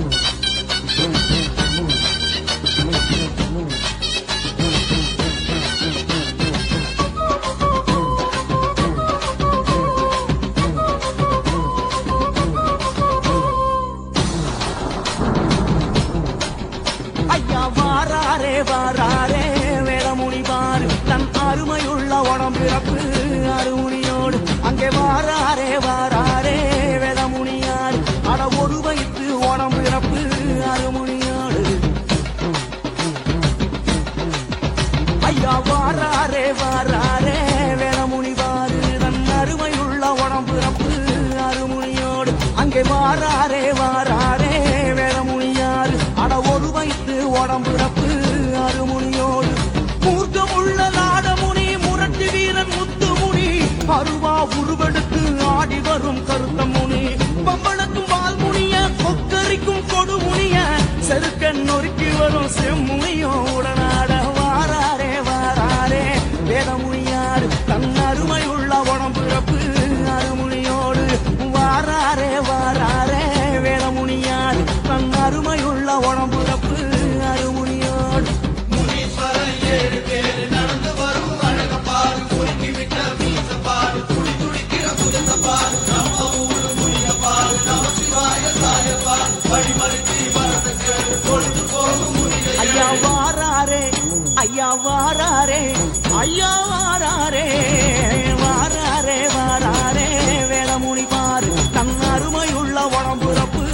ஐயா ஐயா வாராரே ஐயா வாராரே ஐயா வாராரே வாராரே வாராரே வேளமுனி பாரு தன் அருமையுள்ள உடம்புறப்பு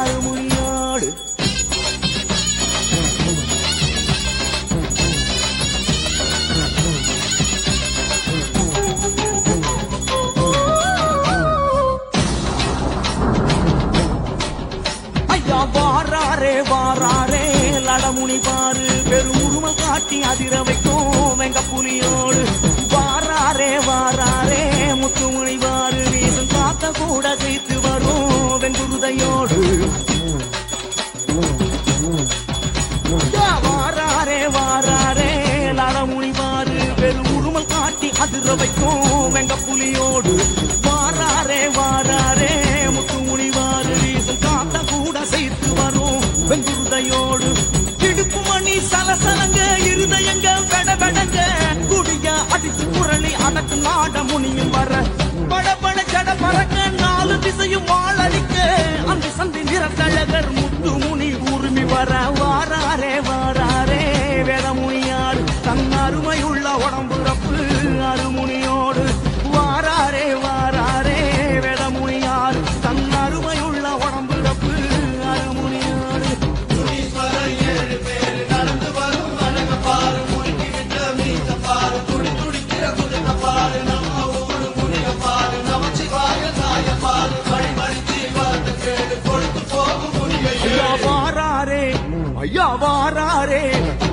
அருமுனியாடு. ஐயா வாராரே வாராரே லடமுனி பாரு பெரும் உருவம் காட்டி அதிர வைக்கும் நாட முனியும் வர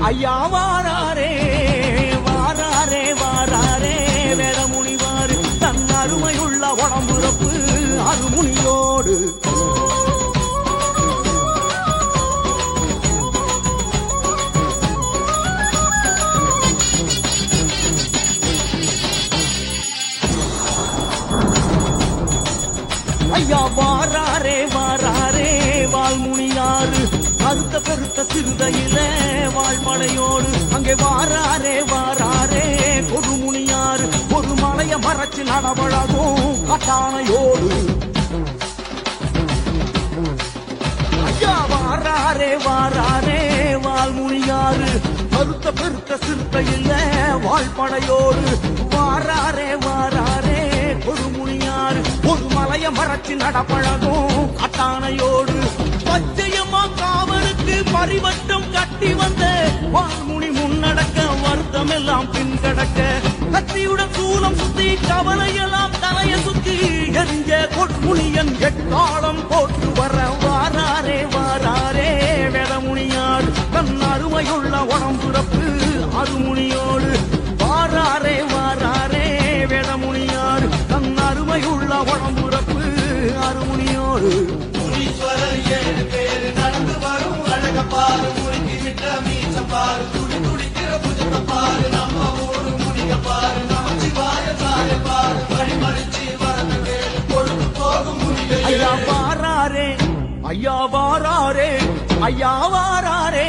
ஐயா வாராரே வாராரே வாராரே. வேத முனிவாறு தன் அருமையுள்ள உடம்புறப்பு அருமுனியோடு. ஐயா வாராரே வாராரே. வால்முனியாறு அறுத்த பெருத்த சிறுதையில் வாழ்மலையோடு அங்கே வாராரே வாராரே. கொடுமுனியாறு ஒரு மலைய மறைச்சு நடவழகும் கட்டானையோடு. ஐயா வாராரே வாராரே. வால்முனியாறு கருத்த பெருத்த சிறுத்தையில் வாழ்படையோடு வாராரே வாராரே. ஒரு முனியாறு ஒரு மலைய மறைச்சு நடப்பழகும் கட்டானையோடு. பச்சையம்மா காவலுக்கு பரிவட்டம் கட்டி வந்த வால்முனி முன்னடக்க வருத்தம் எல்லாம் பின் கடக்க கத்தியுடன் சூலம் சுத்தி கவலையெல்லாம் தலைய சுத்தி எரிஞ்ச கொட்முனியன் எட்டாளம் போட்டு வர வாராரே வாராரே. வேதமுனியாடு தன் அருமையுள்ள உடம்புறப்பு அருமுனியோடு. வாராரே வாராரே. வேதமுனியாடு தன் அருமையுள்ள உடம்புறப்பு அருமுனியோடு. முனீஸ்வரர் ஏழு பேரு நடந்து வரும். அழக பாரு முறுக்கி புஜத்தை பாரு துடி துடிக்கிற புஜத்தை பாரு நம்ம ஊரு முடிய பாரு நமச்சிவாய தாய ஐயா வாராரே ஐயா வாராரே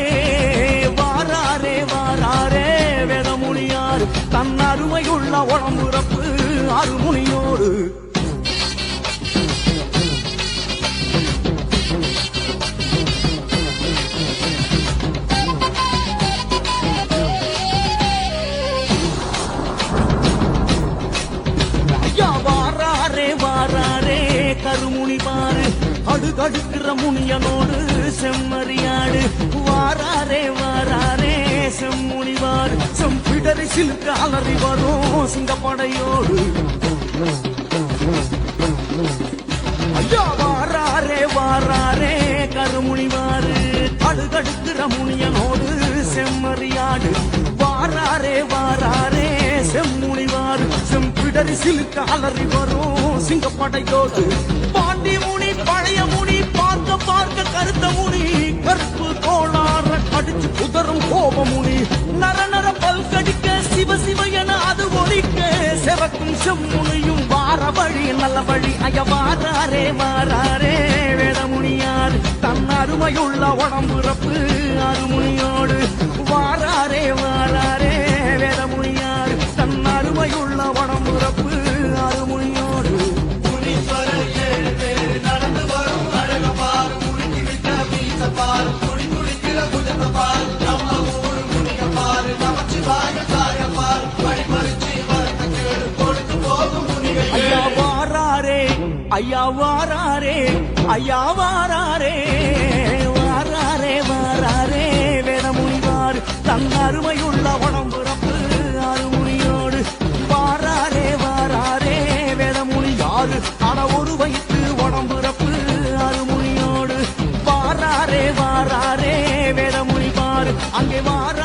வாராரே வாராரே. வேதமுனியார் தன் அருமையுள்ள உடம்புறப்பு அருமுனியோடு. பாரு அடுகடுக்கிற முனியனோடு செம்மறியாடு. வாராரே வாராரே செம்முனிவார் செம்பிடரி சிலுக்கு அலறி வரும் சிங்கப்படையோடு. ஐயா வாராரே வாராரே கருமுனிவாறு. கடுகடுக்கிற முனியனோடு செம்மறியாடு. வாராரே வாராரே செம்முனிவாறு செம்பிடரி சிலுக்கு அலறி வரும் சிங்கப்படையோடு. பாண்டி முனி பழைய முனி பார்க்க பார்க்க கருத்த முனி கருப்பு கோளாற அடிச்சு குதறும் கோப முனி. நர நர பல்கடிக்க சிவ சிவ என அது ஒழிக்க செவக்கும் செம்முனியும் வார வழி நல்ல வழி அய வாராரே வாராரே. வேதமுனியார் தன் அருமையுள்ள உடம்புறப்பு அருமுனியோடு. வாராரே வாராரே. வேதமுனியார் தன் அருமையுள்ள உடம்புறப்பு ஐயா வாராரே ஐயா வாராரே வாராரே வாராரே வேதமுனிவார். தன் அருமையுள்ள உடம்புறப்பு அருமுனியோடு. வாராரே வாராரே வேதமுனி யாரு அட ஒரு வயிற்று உடம்புறப்பு அருமுனியோடு. வாராரே வாராரே வேதமுனிவார். அங்கே வார